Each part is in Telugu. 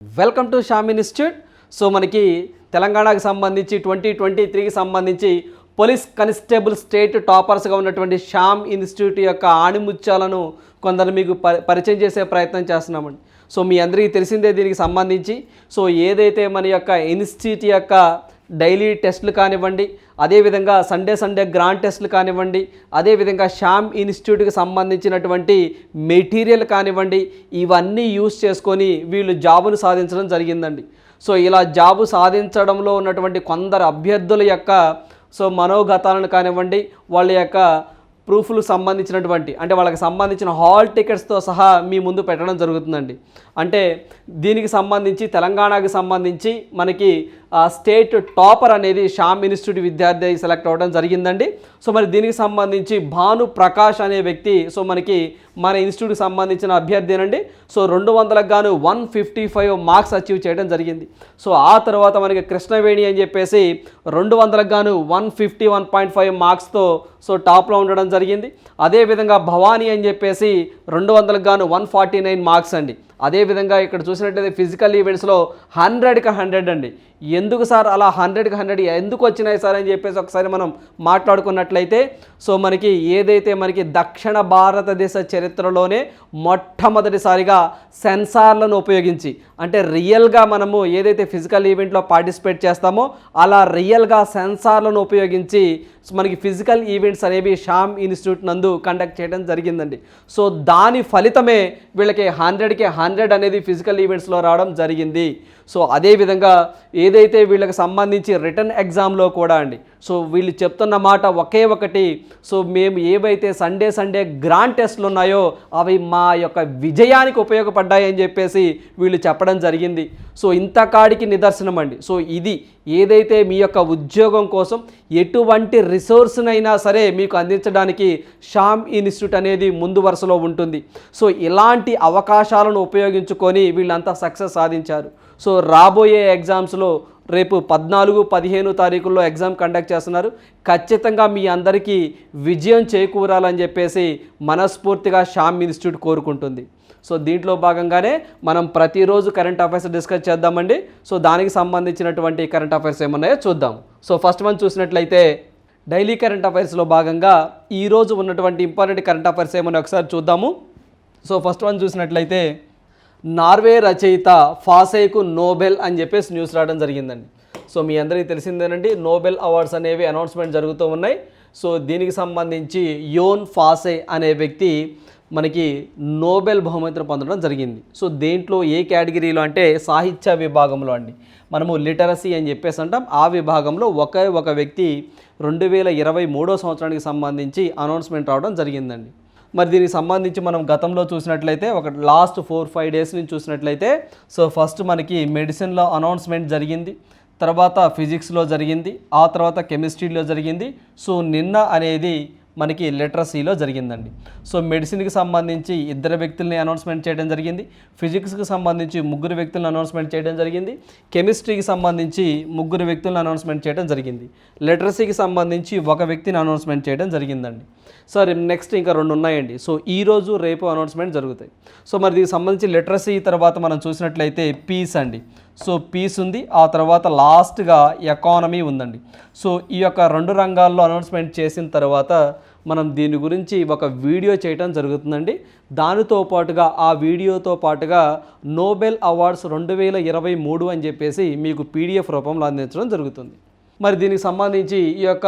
Welcome to Sham institute so మనకి తెలంగాణకు సంబంధించి ట్వంటీ ట్వంటీ త్రీకి సంబంధించి పోలీస్ కానిస్టేబుల్ స్టేట్ టాపర్స్గా ఉన్నటువంటి శ్యామ్ ఇన్స్టిట్యూట్ యొక్క ఆణిముత్యాలను కొందరు మీకు పరిచయం చేసే ప్రయత్నం చేస్తున్నామండి. సో మీ అందరికీ తెలిసిందే దీనికి సంబంధించి. సో ఏదైతే మన యొక్క ఇన్స్టిట్యూట్ యొక్క డైలీ టెస్టులు కానివ్వండి అదేవిధంగా సండే సండే గ్రాండ్ టెస్టులు కానివ్వండి అదేవిధంగా శ్యామ్ ఇన్స్టిట్యూట్కి సంబంధించినటువంటి మెటీరియల్ కానివ్వండి ఇవన్నీ యూస్ చేసుకొని వీళ్ళు జాబును సాధించడం జరిగిందండి. సో ఇలా జాబు సాధించడంలో ఉన్నటువంటి కొందరు అభ్యర్థుల యొక్క సో మనోగతాలను కానివ్వండి వాళ్ళ యొక్క ప్రూఫ్లు సంబంధించినటువంటి అంటే వాళ్ళకి సంబంధించిన హాల్ టికెట్స్తో సహా మీ ముందు పెట్టడం జరుగుతుందండి. అంటే దీనికి సంబంధించి తెలంగాణకు సంబంధించి మనకి స్టేట్ టాపర్ అనేది శ్యామ్ ఇన్స్టిట్యూట్ విద్యార్థి సెలెక్ట్ అవ్వడం జరిగిందండి. సో మరి దీనికి సంబంధించి భాను ప్రకాష్ అనే వ్యక్తి సో మనకి మన ఇన్స్టిట్యూట్కి సంబంధించిన అభ్యర్థినండి. సో రెండు వందలకు గాను one fifty five marks achieve చేయడం జరిగింది. సో ఆ తర్వాత మనకి కృష్ణవేణి అని చెప్పేసి రెండు వందలకు గాను one fifty one point five మార్క్స్తో so టాప్లో ఉండడం జరిగింది. అదేవిధంగా భవానీ అని చెప్పేసి రెండు వందలకు గాను వన్ ఫార్టీ నైన్ మార్క్స్ అండి. అదేవిధంగా ఇక్కడ చూసినట్లయితే ఫిజికల్ ఈవెంట్స్లో హండ్రెడ్కి హండ్రెడ్ అండి. ఎందుకు సార్ అలా హండ్రెడ్కి హండ్రెడ్ ఎందుకు వచ్చినాయి సార్ అని చెప్పేసి ఒకసారి మనం మాట్లాడుకున్నట్లయితే సో మనకి ఏదైతే మనకి దక్షిణ భారతదేశ చరిత్రలోనే మొట్టమొదటిసారిగా సెన్సార్లను ఉపయోగించి అంటే రియల్గా మనము ఏదైతే ఫిజికల్ ఈవెంట్లో పార్టిసిపేట్ చేస్తామో అలా రియల్గా సెన్సార్లను ఉపయోగించి మనకి ఫిజికల్ ఈవెంట్స్ అనేవి షామ్ ఇన్స్టిట్యూట్ నందు కండక్ట్ చేయడం జరిగిందండి. సో దాని ఫలితమే వీళ్ళకి హండ్రెడ్కి హండ్రెడ్ అనేది ఫిజికల్ ఈవెంట్స్లో రావడం జరిగింది. సో అదేవిధంగా ఏదైతే వీళ్ళకి సంబంధించి రిటర్న్ ఎగ్జామ్లో కూడా అండి సో వీళ్ళు చెప్తున్న మాట ఒకే ఒకటి సో మేము ఏవైతే సండే సండే గ్రాండ్ టెస్ట్లు ఉన్నాయో అవి మా యొక్క విజయానికి ఉపయోగపడ్డాయి అని చెప్పేసి వీళ్ళు చెప్పడం జరిగింది. సో ఇంతకాడికి నిదర్శనం అండి. సో ఇది ఏదైతే మీ యొక్క ఉద్యోగం కోసం ఎటువంటి రిసోర్స్నైనా సరే మీకు అందించడానికి షామ్ ఇన్స్టిట్యూట్ అనేది ముందు వరుసలో ఉంటుంది. సో ఇలాంటి అవకాశాలను ఉపయోగించుకొని వీళ్ళంతా సక్సెస్ సాధించారు. సో రాబోయే ఎగ్జామ్స్లో రేపు పద్నాలుగు పదిహేను తారీఖుల్లో ఎగ్జామ్ కండక్ట్ చేస్తున్నారు. ఖచ్చితంగా మీ అందరికీ విజయం చేకూరాలని చెప్పేసి మనస్ఫూర్తిగా షామ్ ఇన్స్టిట్యూట్ కోరుకుంటుంది. సో దీంట్లో భాగంగానే మనం ప్రతిరోజు కరెంట్ అఫైర్స్ డిస్కస్ చేద్దామండి. సో దానికి సంబంధించినటువంటి కరెంట్ అఫైర్స్ ఏమున్నాయో చూద్దాం. సో ఫస్ట్ మనం చూసినట్లయితే డైలీ కరెంట్ అఫైర్స్లో భాగంగా ఈరోజు ఉన్నటువంటి ఇంపార్టెంట్ కరెంట్ అఫైర్స్ ఏమన్నా ఒకసారి చూద్దాము. సో ఫస్ట్ వన్ చూసినట్లయితే నార్వే రచయిత ఫాసేకు నోబెల్ అని చెప్పేసి న్యూస్ రావడం జరిగిందండి. సో మీ అందరికీ తెలిసిందేనండి నోబెల్ అవార్డ్స్ అనేవి అనౌన్స్మెంట్ జరుగుతూ ఉన్నాయి. సో దీనికి సంబంధించి యోన్ ఫాసే అనే వ్యక్తి మనకి నోబెల్ బహుమతిని పొందడం జరిగింది. సో దేంట్లో ఏ కేటగిరీలో అంటే సాహిత్య విభాగంలో అండి. మనము లిటరసీ అని చెప్పేసి అంటాం. ఆ విభాగంలో ఒకే ఒక వ్యక్తి రెండు వేల ఇరవై మూడో సంవత్సరానికి సంబంధించి అనౌన్స్మెంట్ రావడం జరిగిందండి. మరి దీనికి సంబంధించి మనం గతంలో చూసినట్లయితే ఒక లాస్ట్ ఫోర్ ఫైవ్ డేస్ నుంచి చూసినట్లయితే సో ఫస్ట్ మనకి మెడిసిన్లో అనౌన్స్మెంట్ జరిగింది తర్వాత ఫిజిక్స్లో జరిగింది ఆ తర్వాత కెమిస్ట్రీలో జరిగింది. సో నిన్న అనేది మనకి లిటరసీలో జరిగిందండి. సో మెడిసిన్కి సంబంధించి ఇద్దరు వ్యక్తుల్ని అనౌన్స్మెంట్ చేయడం జరిగింది. ఫిజిక్స్కి సంబంధించి ముగ్గురు వ్యక్తులను అనౌన్స్మెంట్ చేయడం జరిగింది. కెమిస్ట్రీకి సంబంధించి ముగ్గురు వ్యక్తులను అనౌన్స్మెంట్ చేయడం జరిగింది. లిటరసీకి సంబంధించి ఒక వ్యక్తిని అనౌన్స్మెంట్ చేయడం జరిగిందండి. సార్ నెక్స్ట్ ఇంకా రెండు ఉన్నాయండి. సో ఈ రోజు రేపు అనౌన్స్మెంట్ జరుగుతాయి. సో మరి దీనికి సంబంధించి లిటరసీ తర్వాత మనం చూసినట్లయితే పీస్ అండి. సో పీస్ ఉంది. ఆ తర్వాత లాస్ట్గా ఎకానమీ ఉందండి. సో ఈ యొక్క రెండు రంగాల్లో అనౌన్స్మెంట్ చేసిన తర్వాత మనం దీని గురించి ఒక వీడియో చేయటం జరుగుతుందండి. దానితో పాటుగా ఆ వీడియోతో పాటుగా నోబెల్ అవార్డ్స్ రెండు వేల ఇరవై మూడు అని చెప్పేసి మీకు పీడిఎఫ్ రూపంలో అందించడం జరుగుతుంది. మరి దీనికి సంబంధించి ఈ యొక్క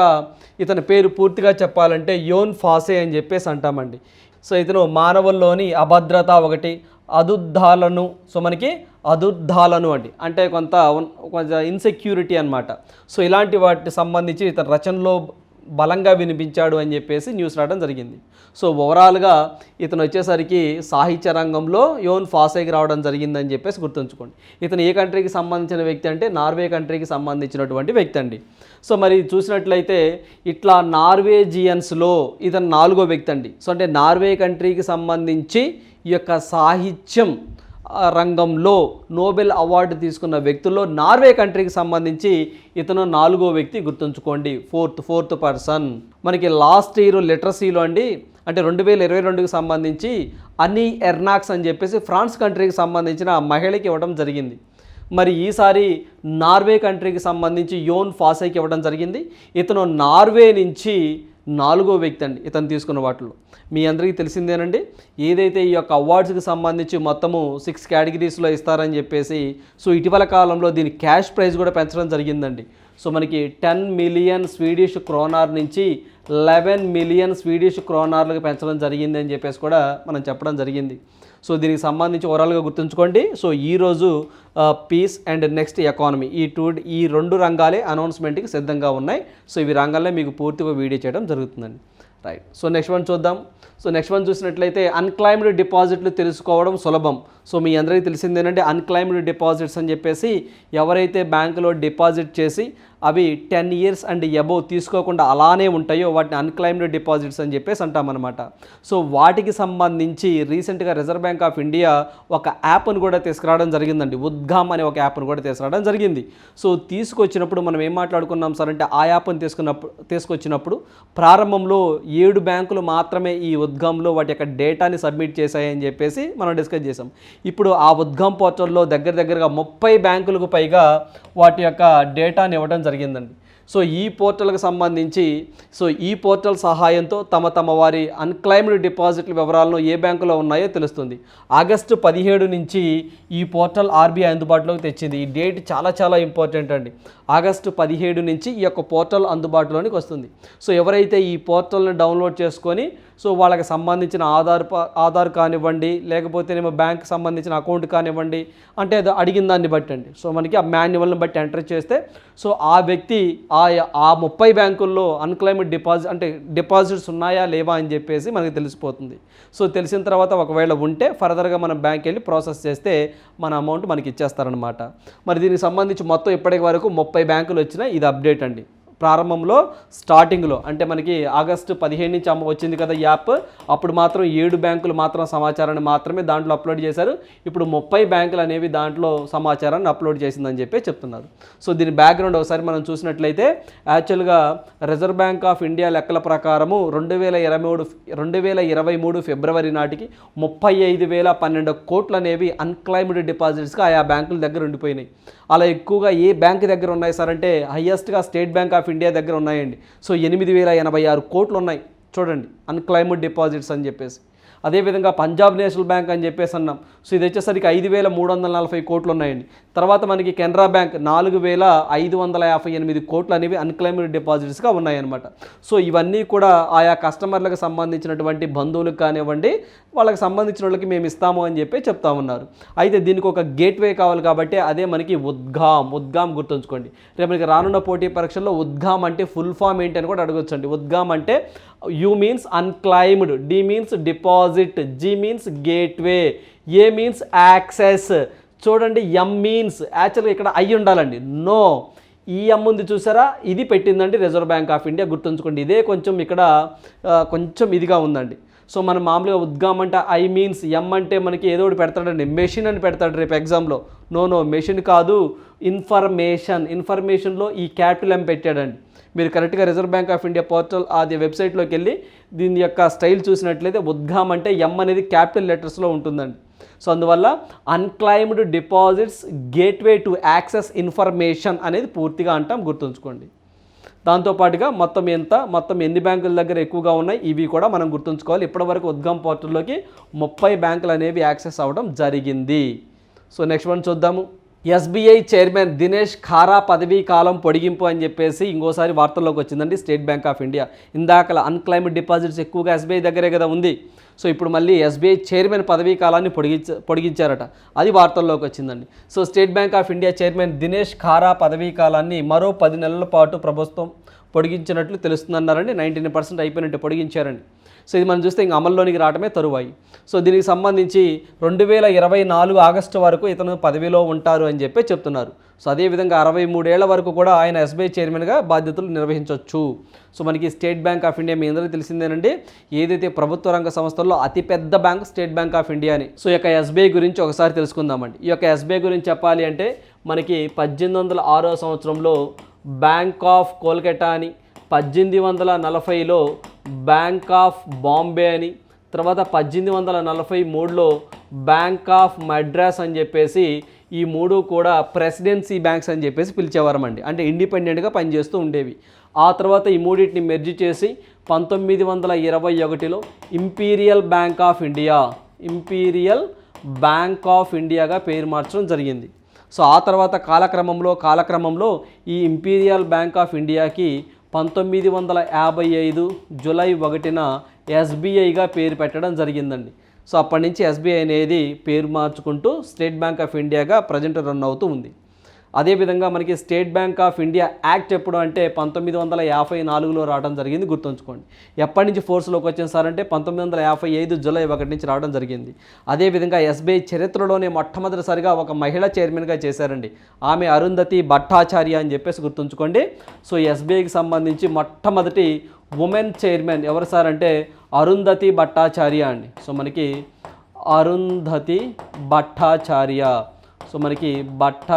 ఇతని పేరు పూర్తిగా చెప్పాలంటే యోన్ ఫాసే అని చెప్పేసి అంటామండి. సో ఇతను మానవుల్లోని అభద్రత ఒకటి అదుద్ధాలను సో మనకి అదుర్ధాలను అండి. అంటే కొంత కొంచెం ఇన్సెక్యూరిటీ అనమాట సో ఇలాంటి వాటికి సంబంధించి ఇతని రచనలో బలంగా వినిపించాడు అని చెప్పేసి న్యూస్ రావడం జరిగింది. సో ఓవరాల్గా ఇతను వచ్చేసరికి సాహిత్య రంగంలో యోన్ ఫాసేకి రావడం జరిగిందని చెప్పేసి గుర్తుంచుకోండి. ఇతను ఏ కంట్రీకి సంబంధించిన వ్యక్తి అంటే నార్వే కంట్రీకి సంబంధించినటువంటి వ్యక్తి అండి. సో మరి చూసినట్లయితే ఇట్లా నార్వేజియన్స్లో ఇతను నాలుగో వ్యక్తి అండి. సో అంటే నార్వే కంట్రీకి సంబంధించి ఈ యొక్క సాహిత్యం రంగంలో నోబెల్ అవార్డు తీసుకున్న వ్యక్తుల్లో నార్వే కంట్రీకి సంబంధించి ఇతను నాలుగో వ్యక్తి గుర్తుంచుకోండి. Fourth fourth person. మనకి లాస్ట్ ఇయర్ లిటరసీలో అండి అంటే రెండు వేల ఇరవై రెండుకి సంబంధించి అనీ ఎర్నాక్స్ అని చెప్పేసి ఫ్రాన్స్ కంట్రీకి సంబంధించిన మహిళకి ఇవ్వడం జరిగింది. మరి ఈసారి నార్వే కంట్రీకి సంబంధించి యోన్ ఫాసైకి ఇవ్వడం జరిగింది. ఇతను నార్వే నుంచి నాలుగో వ్యక్తి అండి ఇతను తీసుకున్న వాటిలో మీ అందరికీ తెలిసిందేనండి? ఏదైతే ఈ యొక్క అవార్డ్స్కి సంబంధించి మొత్తము సిక్స్ కేటగిరీస్లో ఇస్తారని చెప్పేసి సో ఇటీవల కాలంలో దీని క్యాష్ ప్రైజ్ కూడా పెంచడం జరిగిందండి. సో మనకి టెన్ మిలియన్ స్వీడిష్ క్రోనార్ నుంచి లెవెన్ మిలియన్ స్వీడిష్ క్రోనార్లకు పెంచడం జరిగింది అని చెప్పేసి కూడా మనం చెప్పడం జరిగింది. సో దీనికి సంబంధించి ఓవరాల్గా గుర్తుంచుకోండి. సో ఈరోజు పీస్ అండ్ నెక్స్ట్ ఎకానమీ ఈ టూ ఈ రెండు రంగాలే అనౌన్స్మెంట్కి సిద్ధంగా ఉన్నాయి. సో ఇవి రంగాల్లో మీకు పూర్తిగా వీడియో చేయడం జరుగుతుందండి. రైట్ సో నెక్స్ట్ వన్ చూద్దాం. సో నెక్స్ట్ వన్ చూసినట్లయితే అన్క్లైమ్డ్ డిపాజిట్లు తెలుసుకోవడం సులభం. సో మీ అందరికీ తెలిసిందేనంటే అన్క్లైమ్డ్ డిపాజిట్స్ అని చెప్పేసి ఎవరైతే బ్యాంకులో డిపాజిట్ చేసి అవి టెన్ ఇయర్స్ అండ్ ఎబోవ్ తీసుకోకుండా అలానే ఉంటాయో వాటిని అన్క్లైమ్డ్ డిపాజిట్స్ అని చెప్పేసి అంటామన్నమాట. సో వాటికి సంబంధించి రీసెంట్గా రిజర్వ్ బ్యాంక్ ఆఫ్ ఇండియా ఒక యాప్ను కూడా తీసుకురావడం జరిగిందండి. ఉద్గామ్ అనే ఒక యాప్ను కూడా తీసుకురావడం జరిగింది. సో తీసుకొచ్చినప్పుడు మనం ఏం మాట్లాడుకున్నాం సార్ అంటే ఆ యాప్ని తీసుకున్నప్పుడు తీసుకొచ్చినప్పుడు ప్రారంభంలో ఏడు బ్యాంకులు మాత్రమే ఈ ఉద్గంలో వాటి యొక్క డేటాని సబ్మిట్ చేశాయని చెప్పేసి మనం డిస్కస్ చేసాం ఇప్పుడు ఆ ఉద్గమ్ పోర్టల్లో దగ్గర దగ్గరగా ముప్పై బ్యాంకులకు పైగా వాటి యొక్క డేటాని ఇవ్వడం జరిగిందండి. సో ఈ పోర్టల్కి సంబంధించి సో ఈ పోర్టల్ సహాయంతో తమ తమ వారి అన్క్లైమ్డ్ డిపాజిట్ల వివరాలను ఏ బ్యాంకులో ఉన్నాయో తెలుస్తుంది. ఆగస్టు పదిహేడు నుంచి ఈ పోర్టల్ ఆర్బీఐ అందుబాటులోకి తెచ్చింది. ఈ డేట్ చాలా చాలా ఇంపార్టెంట్ అండి. ఆగస్టు పదిహేడు నుంచి ఈ యొక్క పోర్టల్ అందుబాటులోనికి వస్తుంది. సో ఎవరైతే ఈ పోర్టల్ని డౌన్లోడ్ చేసుకొని సో వాళ్ళకి సంబంధించిన ఆధార్ ఆధార్ కానివ్వండి లేకపోతేనేమో బ్యాంక్ సంబంధించిన అకౌంట్ కానివ్వండి అంటే అది అడిగిన దాన్ని బట్టి అండి సో మనకి ఆ మాన్యువల్ని బట్టి ఎంటర్ చేస్తే సో ఆ వ్యక్తి ఆ ఆ ముప్పై బ్యాంకుల్లో అన్క్లైమ్డ్ డిపాజిట్ అంటే డిపాజిట్స్ ఉన్నాయా లేవా అని చెప్పేసి మనకి తెలిసిపోతుంది. సో తెలిసిన తర్వాత ఒకవేళ ఉంటే ఫర్దర్గా మనం బ్యాంక్ వెళ్ళి ప్రాసెస్ చేస్తే మన అమౌంట్ మనకి ఇచ్చేస్తారనమాట మరి దీనికి సంబంధించి మొత్తం ఇప్పటికి వరకు ముప్పై బ్యాంకులు వచ్చినా ఇది అప్డేట్ అండి. ప్రారంభంలో స్టార్టింగ్లో అంటే మనకి ఆగస్టు పదిహేను నుంచి అమ్మ వచ్చింది కదా యాప్ అప్పుడు మాత్రం ఏడు బ్యాంకులు మాత్రం సమాచారాన్ని మాత్రమే దాంట్లో అప్లోడ్ చేశారు. ఇప్పుడు ముప్పై బ్యాంకులు అనేవి దాంట్లో సమాచారాన్ని అప్లోడ్ చేసిందని చెప్పి చెప్తున్నారు. సో దీని బ్యాక్గ్రౌండ్ ఒకసారి మనం చూసినట్లయితే యాక్చువల్గా రిజర్వ్ బ్యాంక్ ఆఫ్ ఇండియా లెక్కల ప్రకారము రెండు వేల ఇరవై మూడు రెండు వేల ఇరవై మూడు ఫిబ్రవరి నాటికి ముప్పై ఐదు వేల పన్నెండు కోట్లు అనేవి అన్క్లైమ్డ్ డిపాజిట్స్గా ఆయా బ్యాంకుల దగ్గర ఉండిపోయినాయి. అలా ఎక్కువగా ఏ బ్యాంక్ దగ్గర ఉన్నాయి సార్ అంటే హయ్యెస్ట్గా స్టేట్ బ్యాంక్ ఆఫ్ ఇండియా దగ్గర ఉన్నాయండి. సో ఎనిమిది వేల ఎనభై ఆరు కోట్లు ఉన్నాయి చూడండి అన్క్లైమ్డ్ డిపాజిట్స్ అని చెప్పేసి. అదేవిధంగా పంజాబ్ నేషనల్ బ్యాంక్ అని చెప్పేసి అన్నాం. సో ఇది వచ్చేసరికి ఐదు వేల మూడు వందల నలభై కోట్లు ఉన్నాయండి తర్వాత మనకి కెనరా బ్యాంక్ నాలుగు వేల ఐదు వందల యాభై ఎనిమిది కోట్లు అనేవి అన్క్లైమ్డ్ డిపాజిట్స్గా ఉన్నాయన్నమాట. సో ఇవన్నీ కూడా ఆయా కస్టమర్లకు సంబంధించినటువంటి బంధువులకు కానివ్వండి వాళ్ళకి సంబంధించిన వాళ్ళకి మేము ఇస్తాము అని చెప్పి చెప్తా ఉన్నారు. అయితే దీనికి ఒక గేట్వే కావాలి కాబట్టి అదే మనకి ఉద్గాం ఉద్గాం గుర్తుంచుకోండి. రేపు మనకి రానున్న పోటీ పరీక్షల్లో ఉద్గాం అంటే ఫుల్ ఫామ్ ఏంటి అని కూడా అడగొచ్చండి. ఉద్గాం అంటే U means unclaimed D means deposit G means gateway A means access చూడండి ఎం మీన్స్ యాక్చువల్గా ఇక్కడ అయ్యి ఉండాలండి. నో ఈ ఉంది చూసారా? ఇది పెట్టిందండి రిజర్వ్ బ్యాంక్ ఆఫ్ ఇండియా గుర్తుంచుకోండి. ఇదే కొంచెం ఇక్కడ కొంచెం ఇదిగా ఉందండి. సో మనం మామూలుగా ఉద్గామ్ అంటే ఐ మీన్స్ ఎం అంటే మనకి ఏదో ఒకటి పెడతాడండి. మెషిన్ అని పెడతాడు రేపు ఎగ్జామ్లో. నో నో మెషిన్ కాదు ఇన్ఫర్మేషన్. ఇన్ఫర్మేషన్లో ఈ క్యాపిటల్ ఎం పెట్టాడండి. మీరు కరెక్ట్గా Reserve Bank of India portal అది వెబ్సైట్లోకి వెళ్ళి దీని యొక్క స్టైల్ చూసినట్లయితే ఉద్గామ్ అంటే ఎం అనేది క్యాపిటల్ లెటర్స్లో ఉంటుందండి. సో అందువల్ల unclaimed deposits gateway to access information అనేది పూర్తిగా అంటాం గుర్తుంచుకోండి. దాంతోపాటుగా మొత్తం ఎంత మొత్తం ఎన్ని బ్యాంకుల దగ్గర ఎక్కువగా ఉన్నాయి ఇవి కూడా మనం గుర్తుంచుకోవాలి. ఇప్పటివరకు ఉద్గమ్ పోర్టల్లోకి ముప్పై బ్యాంకులు అనేవి యాక్సెస్ అవ్వడం జరిగింది. సో నెక్స్ట్ వన్ చూద్దాము. ఎస్బీఐ చైర్మన్ దినేష్ ఖారా పదవీ కాలం పొడిగింపు అని చెప్పేసి ఇంకోసారి వార్తల్లోకి వచ్చిందండి స్టేట్ బ్యాంక్ ఆఫ్ ఇండియా. ఇందాకల అన్క్లైమ్డ్ డిపాజిట్స్ ఎక్కువగా ఎస్బీఐ దగ్గరే కదా ఉంది. సో ఇప్పుడు మళ్ళీ ఎస్బీఐ చైర్మన్ పదవీ కాలాన్ని పొడిగించ పొడిగించారట. అది వార్తల్లోకి వచ్చిందండి. So State Bank of India chairman Dinesh Khara పదవీ కాలాన్ని మరో పది నెలల పాటు ప్రభుత్వం పొడిగించినట్లు తెలుస్తుందన్నారండి. నైంటీ పర్సెంట్ అయిపోయినట్టు పొడిగించారండి. సో ఇది మనం చూస్తే ఇంక అమల్లోనికి రావడమే తరువాయి. సో దీనికి సంబంధించి రెండు వేల ఇరవై నాలుగు ఆగస్టు వరకు ఇతను పదవిలో ఉంటారు అని చెప్పి చెప్తున్నారు. సో అదేవిధంగా అరవై మూడేళ్ళ వరకు కూడా ఆయన ఎస్బీఐ చైర్మన్గా బాధ్యతలు నిర్వహించవచ్చు సో మనకి స్టేట్ బ్యాంక్ ఆఫ్ ఇండియా మీ అందరికీ తెలిసిందేనండి. ఏదైతే ప్రభుత్వ రంగ సంస్థల్లో అతిపెద్ద bank State Bank of India అని. సో ఈ యొక్క ఎస్బీఐ గురించి ఒకసారి తెలుసుకుందామండి. ఈ యొక్క ఎస్బీఐ గురించి చెప్పాలి అంటే మనకి పద్దెనిమిది వందల ఆరో సంవత్సరంలో బ్యాంక్ ఆఫ్ కోల్కటా అని పద్దెనిమిది వందల నలభైలో బ్యాంక్ ఆఫ్ బాంబే అని తర్వాత పద్దెనిమిది వందల నలభై మూడులో బ్యాంక్ ఆఫ్ మద్రాస్ అని చెప్పేసి ఈ మూడు కూడా ప్రెసిడెన్సీ బ్యాంక్స్ అని చెప్పేసి పిలిచేవారమండి. అంటే ఇండిపెండెంట్గా పనిచేస్తూ ఉండేవి. ఆ తర్వాత ఈ మూడింటిని మెర్జ్ చేసి పంతొమ్మిది వందల ఇరవై ఒకటిలో Imperial Bank of India Imperial Bank of ఇండియాగా పేరు మార్చడం జరిగింది. సో ఆ తర్వాత కాలక్రమంలో కాలక్రమంలో ఈ ఇంపీరియల్ బ్యాంక్ ఆఫ్ ఇండియాకి పంతొమ్మిది వందల యాభై ఐదు జులై ఒకటిన ఎస్బీఐగా పేరు పెట్టడం జరిగిందండి. సో అప్పటి నుంచి ఎస్బీఐ అనేది పేరు మార్చుకుంటూ స్టేట్ బ్యాంక్ ఆఫ్ ఇండియాగా ప్రజెంట్ రన్ అవుతూ ఉంది. అదేవిధంగా మనకి State Bank of India act ఎప్పుడు అంటే పంతొమ్మిది వందల యాభై నాలుగులో రావడం జరిగింది గుర్తుంచుకోండి. ఎప్పటి నుంచి ఫోర్స్లోకి వచ్చింది సార్ అంటే పంతొమ్మిది వందల యాభై ఐదు జూలై ఒకటి నుంచి రావడం జరిగింది. అదేవిధంగా ఎస్బీఐ చరిత్రలోనే మొట్టమొదటిసారిగా ఒక మహిళ చైర్మన్గా చేశారండి. ఆమె అరుంధతి భట్టాచార్య అని చెప్పేసి గుర్తుంచుకోండి. సో ఎస్బీఐకి సంబంధించి మొట్టమొదటి ఉమెన్ చైర్మన్ ఎవరు సార్ అంటే అరుంధతి భట్టాచార్య అండి. సో మనకి అరుంధతి భట్టాచార్య. సో మనకి భట్ట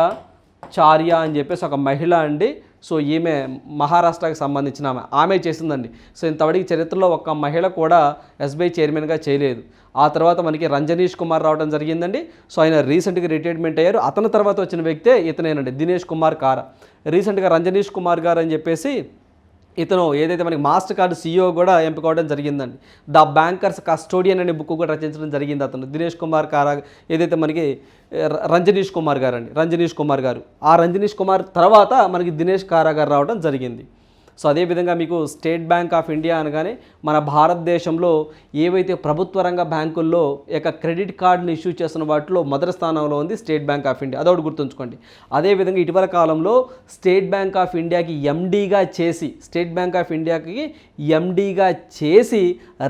చార్య అని చెప్పేసి ఒక మహిళ అండి. సో ఈమె మహారాష్ట్రకి సంబంధించిన ఆమె. ఆమె చేసిందండి. సో ఇంతవరకు చరిత్రలో ఒక మహిళ కూడా ఎస్బీఐ చైర్మన్గా చేయలేదు. ఆ తర్వాత మనకి రంజనీష్ కుమార్ రావడం జరిగిందండి. సో ఆయన రీసెంట్గా రిటైర్మెంట్ అయ్యారు. అతని తర్వాత వచ్చిన వ్యక్తే ఇతనేనండి దినేష్ కుమార్ కార. రీసెంట్గా రంజనీష్ కుమార్ గారు అని చెప్పేసి ఇతను ఏదైతే మనకి మాస్టర్ కార్డు సీఈఓ కూడా ఎంపిక అవడం జరిగిందండి. ద బ్యాంకర్స్ కస్టోడియన్ అనే బుక్ కూడా రచించడం జరిగింది అతను. దినేష్ కుమార్ కారా ఏదైతే మనకి రంజనీష్ కుమార్ గారు అండి రంజనీష్ కుమార్ గారు. ఆ రంజనీష్ కుమార్ తర్వాత మనకి దినేష్ కారాగారు రావడం జరిగింది. సో అదేవిధంగా మీకు స్టేట్ బ్యాంక్ ఆఫ్ ఇండియా అనగానే మన భారతదేశంలో ఏవైతే ప్రభుత్వ రంగ బ్యాంకుల్లో యొక్క క్రెడిట్ కార్డుని ఇష్యూ చేస్తున్న వాటిలో మొదటి స్థానంలో ఉంది స్టేట్ బ్యాంక్ ఆఫ్ ఇండియా. అదొకటి గుర్తుంచుకోండి. అదేవిధంగా ఇటీవల కాలంలో స్టేట్ బ్యాంక్ ఆఫ్ ఇండియాకి ఎండీగా చేసి స్టేట్ బ్యాంక్ ఆఫ్ ఇండియాకి ఎండీగా చేసి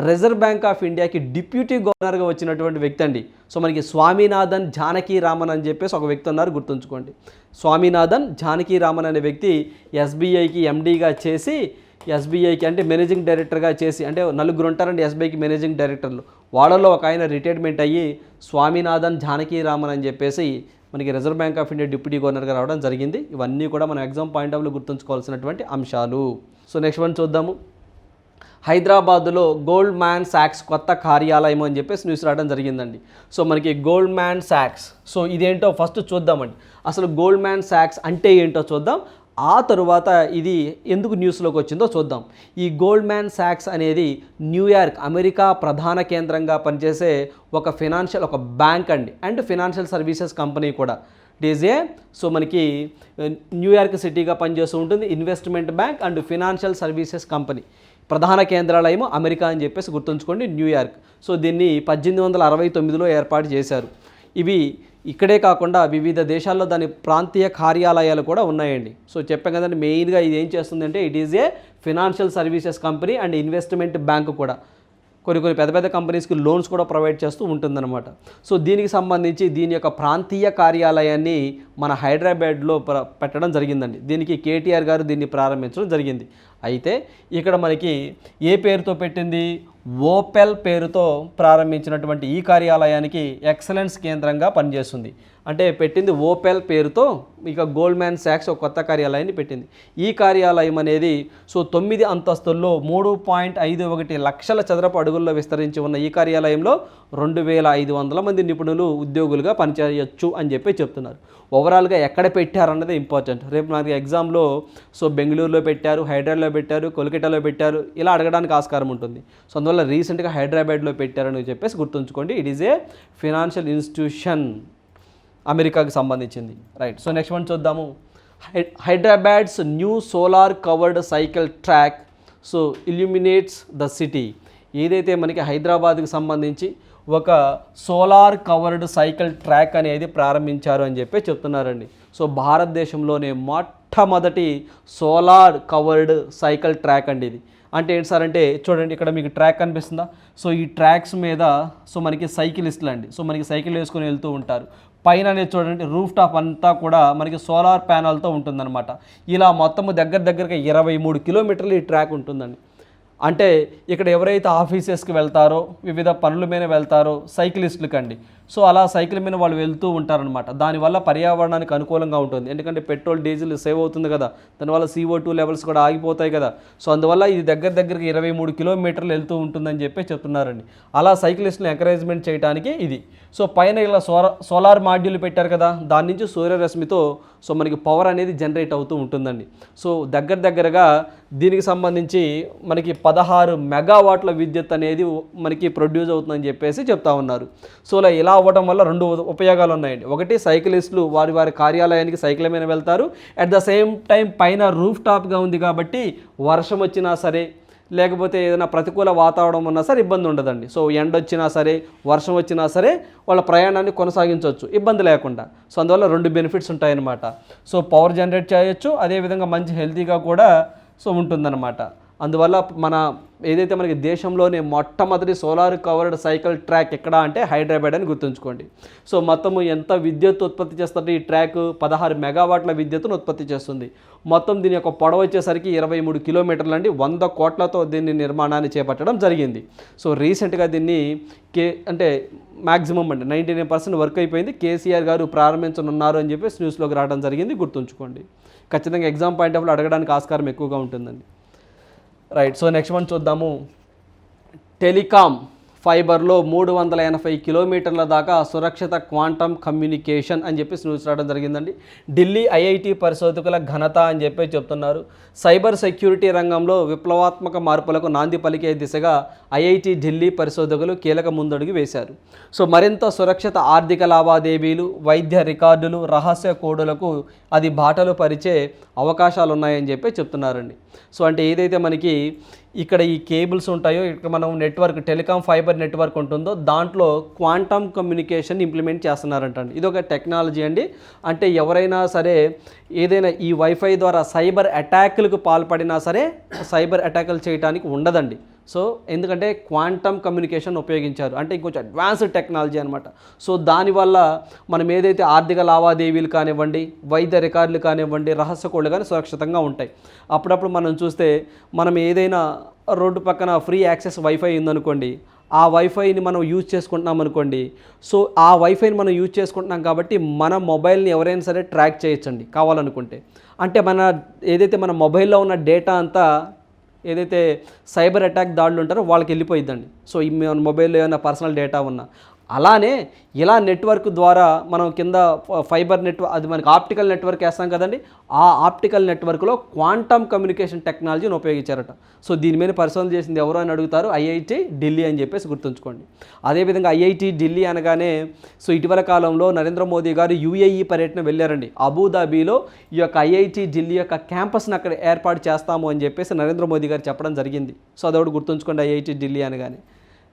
రిజర్వ్ బ్యాంక్ ఆఫ్ ఇండియాకి డిప్యూటీ గవర్నర్గా వచ్చినటువంటి వ్యక్తి అండి. సో మనకి స్వామినాథన్ జానకి రామన్ అని చెప్పేసి ఒక వ్యక్తి ఉన్నారు గుర్తుంచుకోండి. స్వామినాథన్ జానకి రామన్ అనే వ్యక్తి ఎస్బీఐకి ఎండీగా చేసి ఎస్బీఐకి అంటే మేనేజింగ్ డైరెక్టర్గా చేసి అంటే నలుగురు ఉంటారండి ఎస్బీఐకి మేనేజింగ్ డైరెక్టర్లు. వాళ్ళలో ఒక ఆయన రిటైర్మెంట్ అయ్యి స్వామినాథన్ జానకి రామన్ అని చెప్పేసి మనకి Reserve Bank of India deputy గవర్నర్గా రావడం జరిగింది. ఇవన్నీ కూడా మనం ఎగ్జామ్ పాయింట్ ఆఫ్ వ్యూ గుర్తుంచుకోవాల్సినటువంటి అంశాలు. సో నెక్స్ట్ వన్ చూద్దాము. హైదరాబాద్లో గోల్డ్ మ్యాన్ శాక్స్ కొత్త కార్యాలయం అని చెప్పేసి న్యూస్ రావడం జరిగిందండి. సో మనకి గోల్డ్ మ్యాన్ శాక్స్ సో ఇదేంటో ఫస్ట్ చూద్దామండి. అసలు గోల్డ్ మ్యాన్ శాక్స్ అంటే ఏంటో చూద్దాం. ఆ తరువాత ఇది ఎందుకు న్యూస్లోకి వచ్చిందో చూద్దాం. ఈ గోల్డ్ మ్యాన్ శాక్స్ అనేది న్యూయార్క్ అమెరికా ప్రధాన కేంద్రంగా పనిచేసే ఒక ఫినాన్షియల్ ఒక బ్యాంక్ అండి. అండ్ ఫినాన్షియల్ సర్వీసెస్ కంపెనీ కూడా. డీజే సో మనకి uh, న్యూయార్క్ సిటీగా పనిచేస్తూ ఉంటుంది. Investment bank and financial services company. ప్రధాన కేంద్రాలయము అమెరికా అని చెప్పేసి గుర్తుంచుకోండి న్యూయార్క్ సో దీన్ని పద్దెనిమిది వందల అరవై తొమ్మిదిలో ఏర్పాటు చేశారు. ఇవి ఇక్కడే కాకుండా వివిధ దేశాల్లో దాని ప్రాంతీయ కార్యాలయాలు కూడా ఉన్నాయండి. సో చెప్పాం కదండి మెయిన్గా ఇది ఏం చేస్తుందంటే it is a financial services company and investment bank కూడా. కొన్ని కొన్ని పెద్ద పెద్ద కంపెనీస్కి లోన్స్ కూడా ప్రొవైడ్ చేస్తూ ఉంటుందన్నమాట. సో దీనికి సంబంధించి దీని యొక్క ప్రాంతీయ కార్యాలయాన్ని మన హైదరాబాద్లో ప్ర పెట్టడం జరిగిందండి. దీనికి కేటీఆర్ గారు దీన్ని ప్రారంభించడం జరిగింది. అయితే ఇక్కడ మనకి ఏ పేరుతో పెట్టింది? ఓపెల్ పేరుతో ప్రారంభించినటువంటి ఈ కార్యాలయానికి ఎక్సలెన్స్ కేంద్రంగా పనిచేస్తుంది. అంటే పెట్టింది ఓపెల్ పేరుతో ఇక గోల్డ్ మ్యాన్ శాక్స్ ఒక కొత్త కార్యాలయాన్ని పెట్టింది. ఈ కార్యాలయం అనేది సో తొమ్మిది అంతస్తుల్లో మూడు పాయింట్ ఐదు ఒకటి లక్షల చదరపు అడుగుల్లో విస్తరించి ఉన్న ఈ కార్యాలయంలో రెండు వేల ఐదు వందల మంది నిపుణులు ఉద్యోగులుగా పనిచేయొచ్చు అని చెప్పి చెప్తున్నారు. ఓవరాల్గా ఎక్కడ పెట్టారన్నది ఇంపార్టెంట్. రేపు నాకు ఎగ్జామ్లో సో బెంగళూరులో పెట్టారు హైదరాబాద్లో పెట్టారు కోల్కతాలో పెట్టారు ఇలా అడగడానికి ఆస్కారం ఉంటుంది. సో అందువల్ల రీసెంట్గా హైదరాబాద్లో పెట్టారని చెప్పేసి గుర్తుంచుకోండి. It is a financial institution. అమెరికాకి సంబంధించింది. రైట్ సో నెక్స్ట్ వన్ చూద్దాము. High- Hyderabad's new solar covered cycle track so illuminates the city ఏదైతే మనకి హైదరాబాద్కి సంబంధించి ఒక సోలార్ కవర్డ్ సైకిల్ ట్రాక్ అనేది ప్రారంభించారు అని చెప్పి చెప్తున్నారండి. సో భారతదేశంలోనే మొట్టమొదటి సోలార్ కవర్డ్ సైకిల్ ట్రాక్ అండి ఇది. అంటే ఏంటి సార్ అంటే చూడండి ఇక్కడ మీకు ట్రాక్ కనిపిస్తుందా? సో ఈ ట్రాక్స్ మీద సో మనకి సైకిలిస్టులు అండి సో మనకి సైకిల్ వేసుకొని వెళ్తూ ఉంటారు. పైన అనేది చూడండి రూఫ్ టాప్ అంతా కూడా మనకి సోలార్ ప్యానల్తో ఉంటుందన్నమాట. ఇలా మొత్తము దగ్గర దగ్గరగా ఇరవై మూడు కిలోమీటర్లు ఈ ట్రాక్ ఉంటుందండి. అంటే ఇక్కడ ఎవరైతే ఆఫీసెస్కి వెళ్తారో వివిధ పనుల మీద వెళ్తారో సైక్లిస్టులకి అండి సో అలా సైకిల్ మీద వాళ్ళు వెళ్తూ ఉంటారనమాట దానివల్ల పర్యావరణానికి అనుకూలంగా ఉంటుంది. ఎందుకంటే పెట్రోల్ డీజిల్ సేవ్ అవుతుంది కదా. దానివల్ల సీఓ టూ లెవెల్స్ కూడా ఆగిపోతాయి కదా. సో అందువల్ల ఇది దగ్గర దగ్గరికి ఇరవై మూడు కిలోమీటర్లు వెళ్తూ ఉంటుందని చెప్పి చెప్తున్నారండి. అలా సైక్లిస్ట్ని ఎంకరేజ్మెంట్ చేయడానికి ఇది. సో పైన ఇలా సోలార్ సోలార్ మాడ్యూల్ పెట్టారు కదా దాని నుంచి సూర్యరశ్మితో సో మనకి పవర్ అనేది జనరేట్ అవుతూ ఉంటుందండి. సో దగ్గర దగ్గరగా దీనికి సంబంధించి మనకి పదహారు మెగావాట్ల విద్యుత్ అనేది మనకి ప్రొడ్యూస్ అవుతుందని చెప్పేసి చెప్తా ఉన్నారు. సో ఇలా ఇలా అవ్వడం వల్ల రెండు ఉపయోగాలు ఉన్నాయండి. ఒకటి సైకిలిస్టులు వారి వారి కార్యాలయానికి సైకిల్ మీద వెళ్తారు. అట్ ద సేమ్ టైం పైన రూఫ్ టాప్గా ఉంది కాబట్టి వర్షం వచ్చినా సరే లేకపోతే ఏదైనా ప్రతికూల వాతావరణం ఉన్నా సరే ఇబ్బంది ఉండదండి. సో ఎండ వచ్చినా సరే వర్షం వచ్చినా సరే వాళ్ళ ప్రయాణాన్ని కొనసాగించవచ్చు. ఇబ్బంది లేకుండా. సో అందువల్ల రెండు బెనిఫిట్స్ ఉంటాయన్నమాట. సో పవర్ జనరేట్ చేయొచ్చు. అదేవిధంగా మంచి హెల్తీగా కూడా సో ఉంటుందన్నమాట. అందువల్ల మన ఏదైతే మనకి దేశంలోనే మొట్టమొదటి సోలార్ కవర్డ్ సైకిల్ ట్రాక్ ఎక్కడ అంటే హైదరాబాద్ అని గుర్తుంచుకోండి. సో మొత్తము ఎంత విద్యుత్ ఉత్పత్తి చేస్తుంది ఈ ట్రాక్ పదహారు మెగావాట్ల విద్యుత్తును ఉత్పత్తి చేస్తుంది. మొత్తం దీని యొక్క పొడవు వచ్చేసరికి ఇరవై మూడు కిలోమీటర్లు అండి. వంద కోట్లతో దీన్ని నిర్మాణాన్ని చేపట్టడం జరిగింది. సో రీసెంట్గా దీన్ని కే అంటే మ్యాక్సిమం అంటే నైంటీ నైన్ పర్సెంట్ వర్క్ అయిపోయింది. కేసీఆర్ గారు ప్రారంభించనున్నారు అని చెప్పేసి న్యూస్లోకి రావడం జరిగింది గుర్తుంచుకోండి. ఖచ్చితంగా ఎగ్జామ్ పాయింట్ ఆఫ్ అడగడానికి ఆస్కారం ఎక్కువగా ఉంటుందండి. రైట్ సో నెక్స్ట్ వన్ చూద్దాము. టెలికామ్ ఫైబర్లో మూడు వందల ఎనభై కిలోమీటర్ల దాకా సురక్షిత క్వాంటమ్ కమ్యూనికేషన్ అని చెప్పేసి న్యూస్ రావడం జరిగిందండి. ఢిల్లీ ఐఐటి పరిశోధకుల ఘనత అని చెప్పి చెప్తున్నారు. సైబర్ సెక్యూరిటీ రంగంలో విప్లవాత్మక మార్పులకు నాంది పలికే దిశగా ఐఐటి ఢిల్లీ పరిశోధకులు కీలక ముందడుగు వేశారు. సో మరింత సురక్షిత ఆర్థిక లావాదేవీలు వైద్య రికార్డులు రహస్య కోడులకు అది బాటలు పరిచే అవకాశాలు ఉన్నాయని చెప్పి చెప్తున్నారండి. సో అంటే ఏదైతే మనకి ఇక్కడ ఈ కేబుల్స్ ఉంటాయో ఇక్కడ మనం నెట్వర్క్ టెలికాం ఫైబర్ నెట్వర్క్ ఉంటుందో దాంట్లో క్వాంటమ్ కమ్యూనికేషన్ ఇంప్లిమెంట్ చేస్తున్నారంటండి. ఇది ఒక టెక్నాలజీ అండి. అంటే ఎవరైనా సరే ఏదైనా ఈ వైఫై ద్వారా సైబర్ అటాక్లకు పాల్పడినా సరే సైబర్ అటాకులు చేయడానికి ఉండదండి. సో ఎందుకంటే క్వాంటమ్ కమ్యూనికేషన్ ఉపయోగించారు. అంటే ఇంకొంచెం అడ్వాన్స్డ్ టెక్నాలజీ అనమాట సో దానివల్ల మనం ఏదైతే ఆర్థిక లావాదేవీలు కానివ్వండి వైద్య రికార్డులు కానివ్వండి రహస్య కోళ్ళు కానీ సురక్షితంగా ఉంటాయి. అప్పుడప్పుడు మనం చూస్తే మనం ఏదైనా రోడ్డు పక్కన ఫ్రీ యాక్సెస్ వైఫై ఉందనుకోండి ఆ వైఫైని మనం యూజ్ చేసుకుంటున్నాం అనుకోండి సో ఆ వైఫైని మనం యూజ్ చేసుకుంటున్నాం కాబట్టి మన మొబైల్ని ఎవరైనా సరే ట్రాక్ చేయొచ్చండి కావాలనుకుంటే. అంటే మన ఏదైతే మన మొబైల్లో ఉన్న డేటా అంతా ఏదైతే సైబర్ అటాక్ దాడులు ఉంటారో వాళ్ళకి వెళ్ళిపోయిద్దండి సో మన మొబైల్లో ఏమైనా పర్సనల్ డేటా ఉన్నా అలానే ఇలా నెట్వర్క్ ద్వారా మనం కింద ఫైబర్ నెట్వర్క్ అది మనకి ఆప్టికల్ నెట్వర్క్ వేస్తాం కదండి ఆ ఆప్టికల్ నెట్వర్క్లో క్వాంటమ్ కమ్యూనికేషన్ టెక్నాలజీని ఉపయోగించారట. సో దీని మీద పరిశోధన చేసింది ఎవరు అని అడుగుతారు? ఐఐటి ఢిల్లీ అని చెప్పేసి గుర్తుంచుకోండి. అదేవిధంగా ఐఐటి ఢిల్లీ అనగానే సో ఇటీవల కాలంలో నరేంద్ర మోదీ గారు యూఏఈ పర్యటన వెళ్ళారండి. అబుదాబీలో ఈ యొక్క ఐఐటి ఢిల్లీ యొక్క క్యాంపస్ని అక్కడ ఏర్పాటు చేస్తాము అని చెప్పేసి నరేంద్ర మోదీ గారు చెప్పడం జరిగింది. సో అదొకటి గుర్తుంచుకోండి ఐఐటి ఢిల్లీ అనగానే.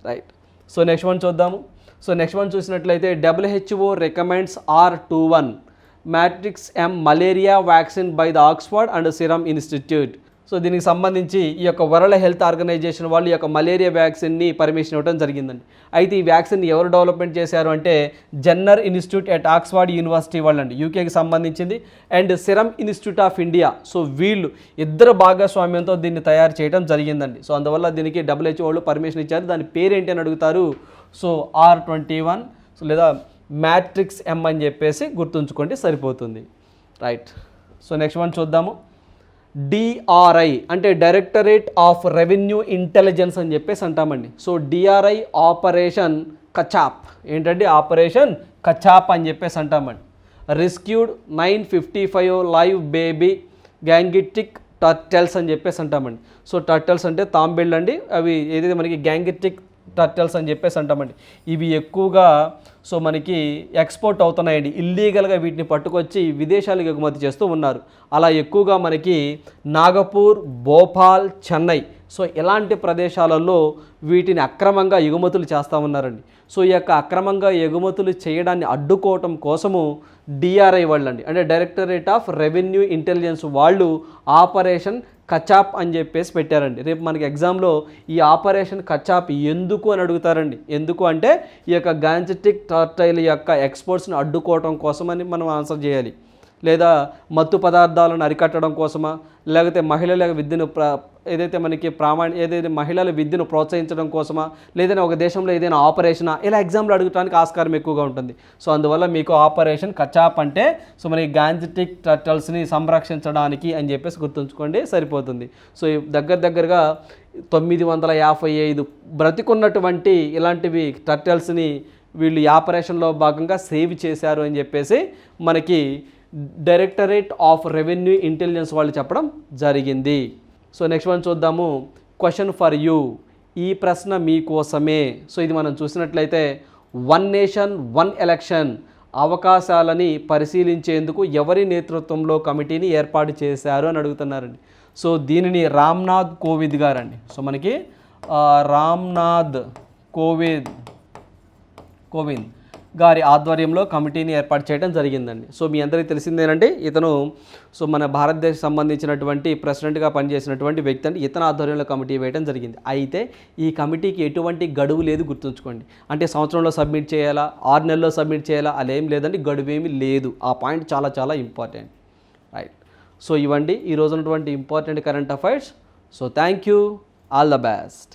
రైట్. సో నెక్స్ట్ వన్ చూద్దాము. సో నెక్స్ట్ వన్ చూసినట్లయితే WHO recommends R two one matrix M malaria vaccine by the Oxford and Serum Institute so దీనికి సంబంధించి ఈ యొక్క వరల్డ్ హెల్త్ ఆర్గనైజేషన్ వాళ్ళు ఈ యొక్క మలేరియా వ్యాక్సిన్ని పర్మిషన్ ఇవ్వడం జరిగిందండి. అయితే ఈ వ్యాక్సిన్ ఎవరు డెవలప్మెంట్ చేశారు అంటే Jenner Institute at Oxford University వాళ్ళండి యూకేకి సంబంధించింది. And Serum Institute of India so వీళ్ళు ఇద్దరు భాగస్వామ్యంతో దీన్ని తయారు చేయడం జరిగిందండి. సో అందువల్ల దీనికి డబ్ల్యూహెచ్ఓ వాళ్ళు పర్మిషన్ ఇచ్చారు. దాని పేరేంటి అని అడుగుతారు. So R twenty one so లేదా మ్యాట్రిక్స్ ఎం అని చెప్పేసి గుర్తుంచుకోండి సరిపోతుంది. రైట్. సో నెక్స్ట్ వన్ చూద్దాము. డిఆర్ఐ అంటే డైరెక్టరేట్ ఆఫ్ రెవెన్యూ ఇంటెలిజెన్స్ అని చెప్పేసి అంటామండి. సో డిఆర్ఐ ఆపరేషన్ కచాప్ ఏంటంటే ఆపరేషన్ కచాప్ అని చెప్పేసి అంటామండి. Rescued nine fifty five live baby Gangetic turtles అని చెప్పేసి అంటామండి. సో టర్టెల్స్ అంటే తాంబేళ్ళు అండి అవి ఏదైతే మనకి గ్యాంగిటిక్ టర్టల్స్ అని చెప్పేసి అంటామండి. ఇవి ఎక్కువగా సో మనకి ఎక్స్పోర్ట్ అవుతున్నాయండి. ఇల్లీగల్గా వీటిని పట్టుకొచ్చి విదేశాలకు ఎగుమతి చేస్తూ ఉన్నారు. అలా ఎక్కువగా మనకి నాగపూర్ భోపాల్ చెన్నై సో ఇలాంటి ప్రదేశాలలో వీటిని అక్రమంగా ఎగుమతులు చేస్తూ ఉన్నారండి. సో ఈ యొక్క అక్రమంగా ఎగుమతులు చేయడాన్ని అడ్డుకోవటం కోసము డిఆర్ఐ వాళ్ళండి. అంటే డైరెక్టరేట్ ఆఫ్ రెవెన్యూ ఇంటెలిజెన్స్ వాళ్ళు ఆపరేషన్ కచాప్ అని చెప్పేసి పెట్టారండి. రేపు మనకి ఎగ్జామ్లో ఈ ఆపరేషన్ కచాప్ ఎందుకు అని అడుగుతారండి. ఎందుకు అంటే ఈ యొక్క గాంజెటిక్ టర్టైల్ యొక్క ఎక్స్పోర్ట్స్ని అడ్డుకోవటం కోసమని మనం ఆన్సర్ చేయాలి. లేదా మత్తు పదార్థాలను అరికట్టడం కోసమా? లేకపోతే మహిళల విద్యను ప్ర ఏదైతే మనకి ప్రామాణి ఏదైతే మహిళల విద్యను ప్రోత్సహించడం కోసమా? లేదంటే ఒక దేశంలో ఏదైనా ఆపరేషనా? ఇలా ఎగ్జామ్లు అడగడానికి ఆస్కారం ఎక్కువగా ఉంటుంది. సో అందువల్ల మీకు ఆపరేషన్ కచాప్ అంటే సో మనకి గాంజెటిక్ టర్టల్స్ని సంరక్షించడానికి అని చెప్పేసి గుర్తుంచుకోండి సరిపోతుంది. సో దగ్గర దగ్గరగా తొమ్మిది వందల యాభై ఐదు బ్రతికున్నటువంటి ఇలాంటివి టర్టల్స్ని వీళ్ళు ఆపరేషన్లో భాగంగా సేవ్ చేశారు అని చెప్పేసి మనకి డైరెక్టరేట్ ఆఫ్ రెవెన్యూ ఇంటెలిజెన్స్ వాళ్ళు చెప్పడం జరిగింది. సో నెక్స్ట్ వన్ చూద్దాము. Question for you. ఈ ప్రశ్న మీకోసమే సో ఇది మనం చూసినట్లయితే వన్ నేషన్ వన్ ఎలక్షన్ అవకాశాలని పరిశీలించేందుకు ఎవరి నేతృత్వంలో కమిటీని ఏర్పాటు చేశారు అని అడుగుతున్నారండి. సో దీనిని రామ్నాథ్ కోవిద్ గారండి. సో మనకి రామ్నాథ్ కోవిద్ కోవింద్. గారి ఆధ్వర్యంలో కమిటీని ఏర్పాటు చేయడం జరిగిందండి. సో మీ అందరికీ తెలిసిందేనండి ఇతను సో మన భారతదేశం సంబంధించినటువంటి ప్రెసిడెంట్గా పనిచేసినటువంటి వ్యక్తి అండి. ఇతని ఆధ్వర్యంలో కమిటీ వేయడం జరిగింది. అయితే ఈ కమిటీకి ఎటువంటి గడువు లేదు గుర్తుంచుకోండి. అంటే సంవత్సరంలో సబ్మిట్ చేయాలా ఆరు నెలల్లో సబ్మిట్ చేయాలా అలా ఏం లేదండి గడువు ఏమీ లేదు. ఆ పాయింట్ చాలా చాలా ఇంపార్టెంట్. రైట్. సో ఇవ్వండి. ఈ రోజునటువంటి ఉన్నటువంటి important current affairs. So thank you all the best.